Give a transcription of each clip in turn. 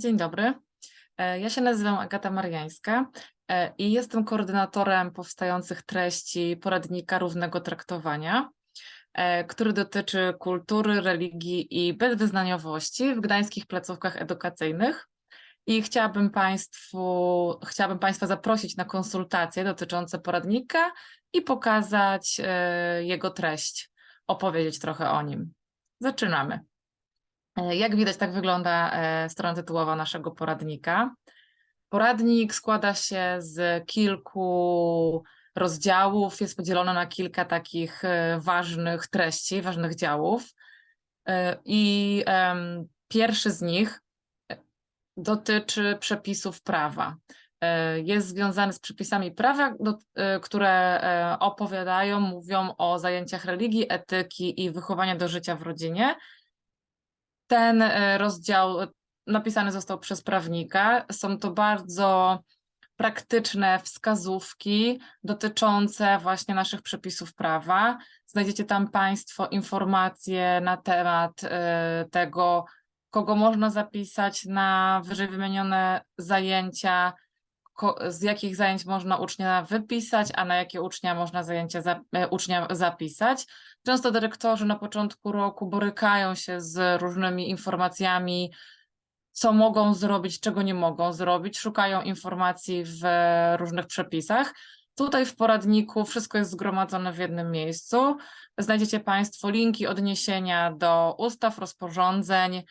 Dzień dobry. E, Ja się nazywam Agata Mariańska e, i jestem koordynatorem powstających treści poradnika równego traktowania, e, który dotyczy kultury, religii i bezwyznaniowości w gdańskich placówkach edukacyjnych. I chciałabym Państwu, chciałabym Państwa zaprosić na konsultacje dotyczące poradnika i pokazać jego treść, opowiedzieć trochę o nim. Zaczynamy. E, Jak widać, tak wygląda e, strona tytułowa naszego poradnika. Poradnik składa się z kilku rozdziałów, jest podzielony na kilka takich e, ważnych treści, ważnych działów. I pierwszy z nich dotyczy przepisów prawa. Jest związany z przepisami prawa, które opowiadają, mówią o zajęciach religii, etyki i wychowania do życia w rodzinie. Ten e, rozdział e, napisany został przez prawnika. Są to bardzo praktyczne wskazówki dotyczące właśnie naszych przepisów prawa. Znajdziecie tam Państwo informacje na temat e, tego, kogo można zapisać na wyżej wymienione zajęcia, z jakich zajęć można ucznia wypisać, a na jakie ucznia można zajęcia za, e, ucznia zapisać. Często dyrektorzy na początku roku borykają się z różnymi informacjami, co mogą zrobić, czego nie mogą zrobić, szukają informacji w różnych przepisach. Tutaj w poradniku wszystko jest zgromadzone w jednym miejscu. Znajdziecie Państwo linki, odniesienia do ustaw, rozporządzeń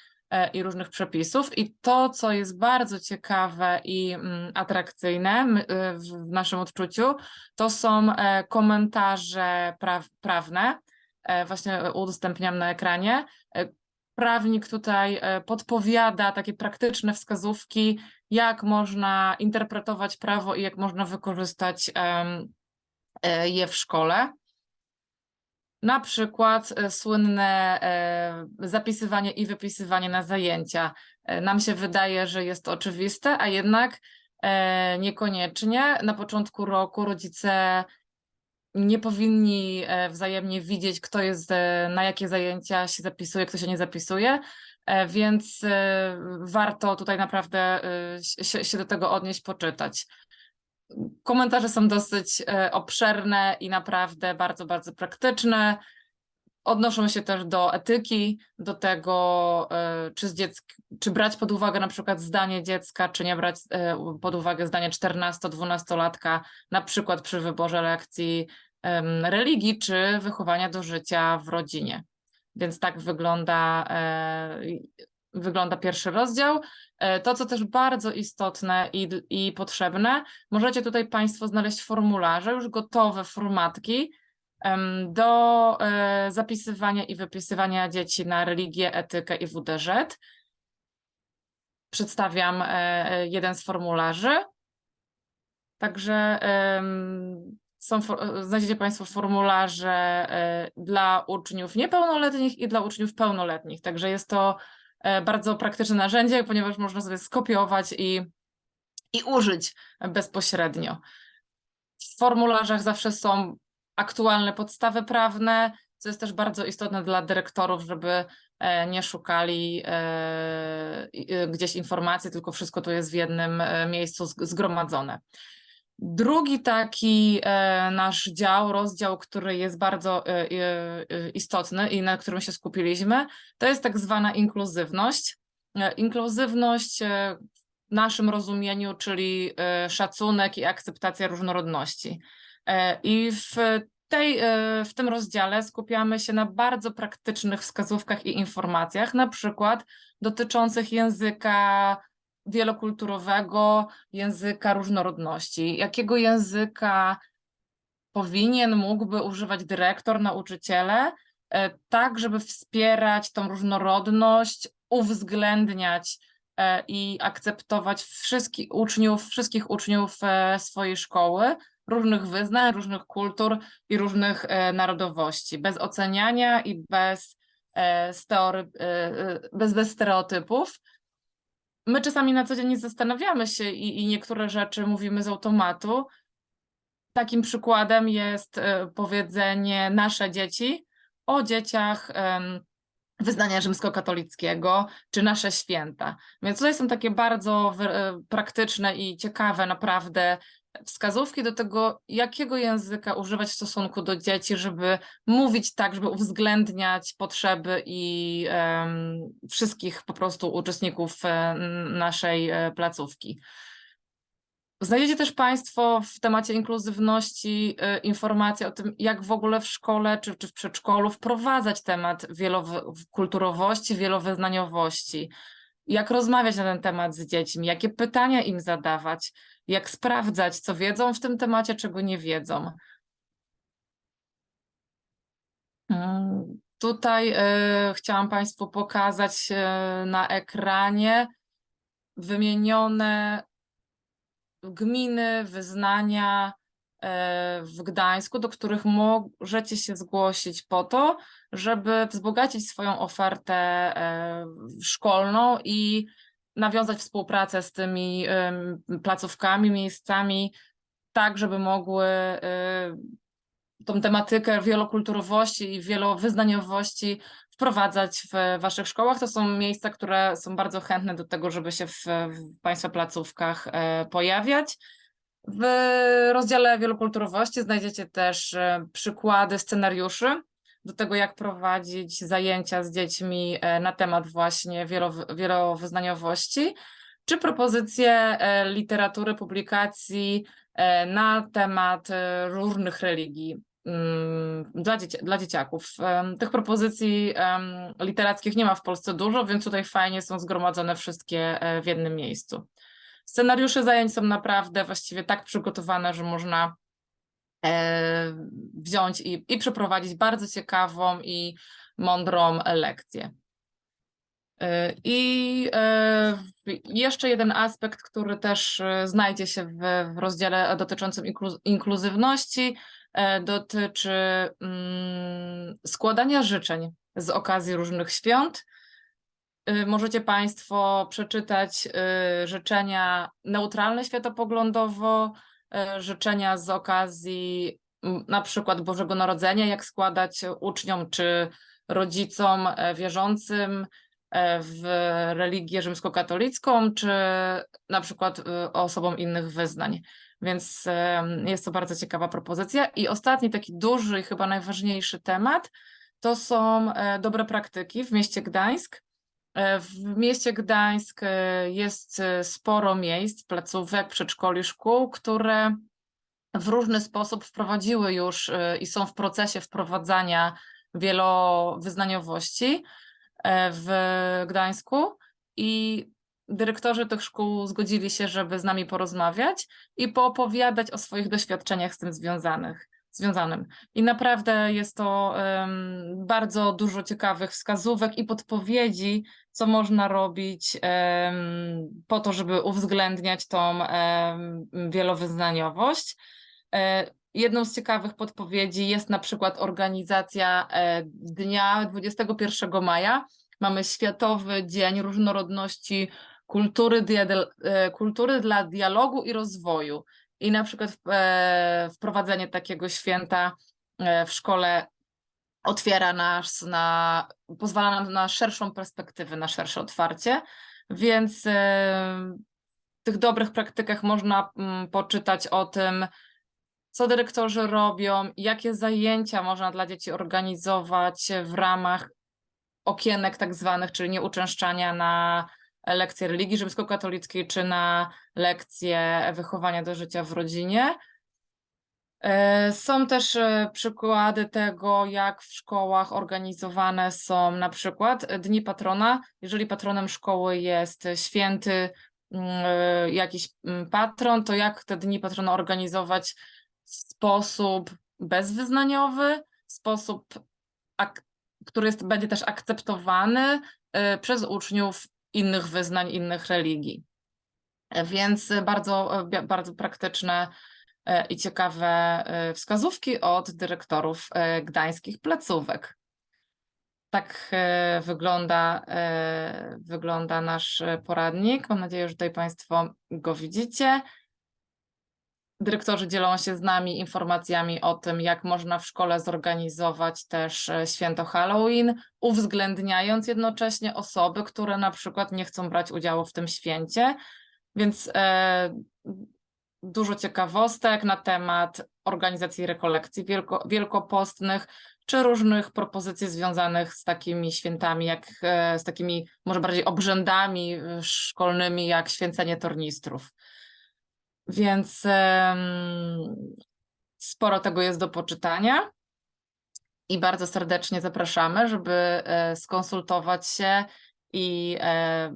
i różnych przepisów. I to, co jest bardzo ciekawe i mm, atrakcyjne y, w naszym odczuciu, to są e, komentarze praw, prawne. E, Właśnie udostępniam na ekranie. E, Prawnik tutaj e, podpowiada takie praktyczne wskazówki, jak można interpretować prawo i jak można wykorzystać e, je w szkole. Na przykład e, słynne e, zapisywanie i wypisywanie na zajęcia. E, Nam się wydaje, że jest to oczywiste, a jednak niekoniecznie. Na początku roku rodzice nie powinni wzajemnie widzieć, kto jest, na jakie zajęcia się zapisuje, kto się nie zapisuje, więc warto tutaj naprawdę się, się do tego odnieść, poczytać. Komentarze są dosyć e, obszerne i naprawdę bardzo, bardzo praktyczne. Odnoszą się też do etyki, do tego, e, czy, z czy brać pod uwagę na przykład zdanie dziecka, czy nie brać e, pod uwagę zdanie 14-12-latka, na przykład przy wyborze lekcji religii, czy wychowania do życia w rodzinie. Więc tak wygląda, wygląda pierwszy rozdział. E, To, co też bardzo istotne i, i potrzebne, możecie tutaj Państwo znaleźć formularze, już gotowe formatki do e, zapisywania i wypisywania dzieci na religię, etykę i WDŻ. Przedstawiam e, jeden z formularzy. Także są, znajdziecie Państwo formularze dla uczniów niepełnoletnich i dla uczniów pełnoletnich. Także jest to bardzo praktyczne narzędzie, ponieważ można sobie skopiować i, i użyć bezpośrednio. W formularzach zawsze są aktualne podstawy prawne, co jest też bardzo istotne dla dyrektorów, żeby e, nie szukali e, e, gdzieś informacji, tylko wszystko tu jest w jednym e, miejscu zg- zgromadzone. Drugi taki e, nasz dział, rozdział, który jest bardzo e, e, istotny i na którym się skupiliśmy, to jest tak zwana inkluzywność. Inkluzywność w naszym rozumieniu, czyli szacunek i akceptacja różnorodności. I w tej, w tym rozdziale skupiamy się na bardzo praktycznych wskazówkach i informacjach, na przykład dotyczących języka wielokulturowego, języka różnorodności. Jakiego języka powinien, mógłby używać dyrektor, nauczyciele, e, tak, żeby wspierać tą różnorodność, uwzględniać e, i akceptować wszystkich uczniów, wszystkich uczniów e, swojej szkoły, różnych wyznań, różnych kultur i różnych narodowości, bez oceniania i bez, bez, bez stereotypów. My czasami na co dzień nie zastanawiamy się i, i niektóre rzeczy mówimy z automatu. Takim przykładem jest e, powiedzenie nasze dzieci o dzieciach wyznania rzymskokatolickiego, czy nasze święta. Więc tutaj są takie bardzo e, praktyczne i ciekawe naprawdę wskazówki do tego, jakiego języka używać w stosunku do dzieci, żeby mówić tak, żeby uwzględniać potrzeby i em, wszystkich po prostu uczestników e, naszej e, placówki. Znajdziecie też Państwo w temacie inkluzywności y, informacje o tym, jak w ogóle w szkole czy, czy w przedszkolu wprowadzać temat wielokulturowości, wielowyznaniowości, jak rozmawiać na ten temat z dziećmi, jakie pytania im zadawać, jak sprawdzać, co wiedzą w tym temacie, czego nie wiedzą. Mm, Tutaj y, chciałam Państwu pokazać y, na ekranie wymienione gminy, wyznania w Gdańsku, do których możecie się zgłosić po to, żeby wzbogacić swoją ofertę e, szkolną i nawiązać współpracę z tymi placówkami, miejscami, tak, żeby mogły e, tą tematykę wielokulturowości i wielowyznaniowości wprowadzać w waszych szkołach. To są miejsca, które są bardzo chętne do tego, żeby się w, w państwa placówkach e, pojawiać. W rozdziale wielokulturowości znajdziecie też e, przykłady scenariuszy do tego, jak prowadzić zajęcia z dziećmi e, na temat właśnie wielowy- wielowyznaniowości, czy propozycje e, literatury, publikacji na temat różnych religii mm, dla, dzieci dla dzieciaków. Tych propozycji literackich nie ma w Polsce dużo, więc tutaj fajnie są zgromadzone wszystkie w jednym miejscu. Scenariusze zajęć są naprawdę właściwie tak przygotowane, że można e, wziąć i, i przeprowadzić bardzo ciekawą i mądrą lekcję. E, I e, jeszcze jeden aspekt, który też znajdzie się w, rozdziale dotyczącym inklu- inkluzywności, dotyczy mm, składania życzeń z okazji różnych świąt. Y, Możecie Państwo przeczytać y, życzenia neutralne światopoglądowo, y, życzenia z okazji na przykład Bożego Narodzenia, jak składać uczniom czy rodzicom e, wierzącym e, w religię rzymskokatolicką, czy na przykład osobom innych wyznań. Więc jest to bardzo ciekawa propozycja. I ostatni taki duży i chyba najważniejszy temat to są e, dobre praktyki w mieście Gdańsk. E, W mieście Gdańsk e, jest e, sporo miejsc, placówek, przedszkoli, szkół, które w różny sposób wprowadziły już i są w procesie wprowadzania wielowyznaniowości w Gdańsku. I dyrektorzy tych szkół zgodzili się, żeby z nami porozmawiać i poopowiadać o swoich doświadczeniach z tym związanych, związanym. I naprawdę jest to em, bardzo dużo ciekawych wskazówek i podpowiedzi, co można robić em, po to, żeby uwzględniać tą em, wielowyznaniowość. E, Jedną z ciekawych podpowiedzi jest na przykład organizacja e, dnia 21 maja. Mamy Światowy Dzień Różnorodności Kultury, e, kultury dla dialogu i rozwoju. I na przykład e, wprowadzenie takiego święta e, w szkole otwiera nas na, pozwala nam na szerszą perspektywę, na szersze otwarcie, więc e, w tych dobrych praktykach można mm, poczytać o tym, co dyrektorzy robią, jakie zajęcia można dla dzieci organizować w ramach okienek tak zwanych, czyli nieuczęszczania na lekcje religii rzymskokatolickiej czy na lekcje wychowania do życia w rodzinie. E, Są też e, przykłady tego, jak w szkołach organizowane są na przykład dni patrona. Jeżeli patronem szkoły jest święty mm, e, jakiś mm, patron, to jak te dni patrona organizować w sposób bezwyznaniowy, w sposób, który jest, będzie też akceptowany przez uczniów innych wyznań, innych religii. E, Więc bardzo, e, bardzo praktyczne e, i ciekawe wskazówki od dyrektorów gdańskich placówek. Tak wygląda, wygląda nasz poradnik. Mam nadzieję, że tutaj Państwo go widzicie. Dyrektorzy dzielą się z nami informacjami o tym, jak można w szkole zorganizować też e, święto Halloween, uwzględniając jednocześnie osoby, które na przykład nie chcą brać udziału w tym święcie. Więc e, dużo ciekawostek na temat organizacji rekolekcji wielko, wielkopostnych, czy różnych propozycji związanych z takimi świętami, jak e, z takimi może bardziej obrzędami e, szkolnymi, jak święcenie tornistrów. Więc sporo tego jest do poczytania i bardzo serdecznie zapraszamy, żeby e, skonsultować się i e,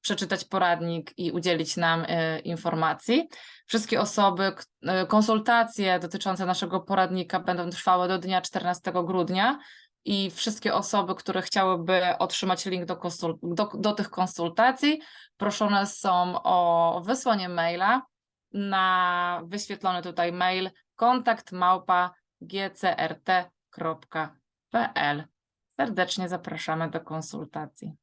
przeczytać poradnik i udzielić nam e, informacji. Wszystkie osoby, konsultacje dotyczące naszego poradnika będą trwały do dnia 14 grudnia i wszystkie osoby, które chciałyby otrzymać link do, do, do tych konsultacji, proszone są o wysłanie maila na wyświetlony tutaj mail kontakt małpa gcrt.pl. Serdecznie zapraszamy do konsultacji.